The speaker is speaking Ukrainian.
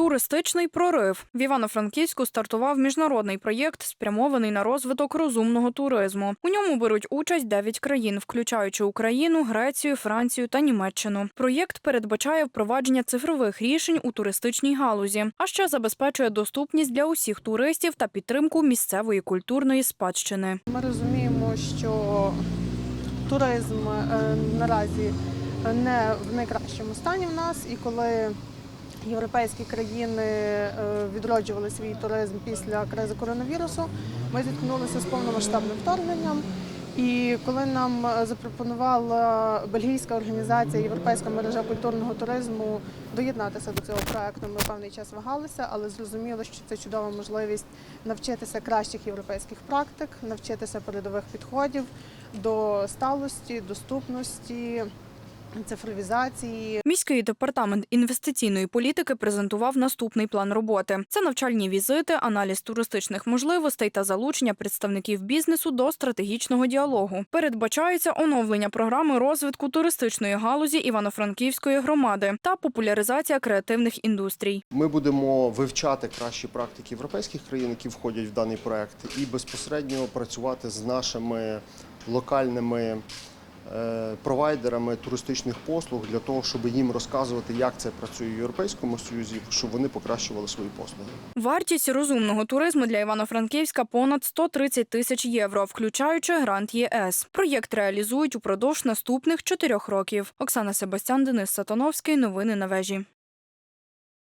Туристичний прорив в Івано-Франківську стартував міжнародний проєкт, спрямований на розвиток розумного туризму. У ньому беруть участь 9 країн, включаючи Україну, Грецію, Францію та Німеччину. Проєкт передбачає впровадження цифрових рішень у туристичній галузі, а ще забезпечує доступність для усіх туристів та підтримку місцевої культурної спадщини. Ми розуміємо, що туризм е, наразі не в найкращому стані в нас, і коли європейські країни е, відроджували свій туризм після кризи коронавірусу, ми зіткнулися з повномасштабним вторгненням. І коли нам е, запропонувала бельгійська організація Європейська мережа культурного туризму доєднатися до цього проекту, ми певний час вагалися, але зрозуміло, що це чудова можливість навчитися кращих європейських практик, навчитися передових підходів до сталості, доступності, цифровізації. Міський департамент інвестиційної політики презентував наступний план роботи: це навчальні візити, аналіз туристичних можливостей та залучення представників бізнесу до стратегічного діалогу. Передбачається оновлення програми розвитку туристичної галузі Івано-Франківської громади та популяризація креативних індустрій. Ми будемо вивчати кращі практики європейських країн, які входять в даний проект, і безпосередньо працювати з нашими локальними провайдерами туристичних послуг для того, щоб їм розказувати, як це працює в Європейському Союзі, щоб вони покращували свої послуги. Вартість розумного туризму для Івано-Франківська понад 130 тисяч євро, включаючи грант ЄС. Проєкт реалізують упродовж наступних чотирьох років. Оксана Себастян, Денис Сатановський. Новини на вежі.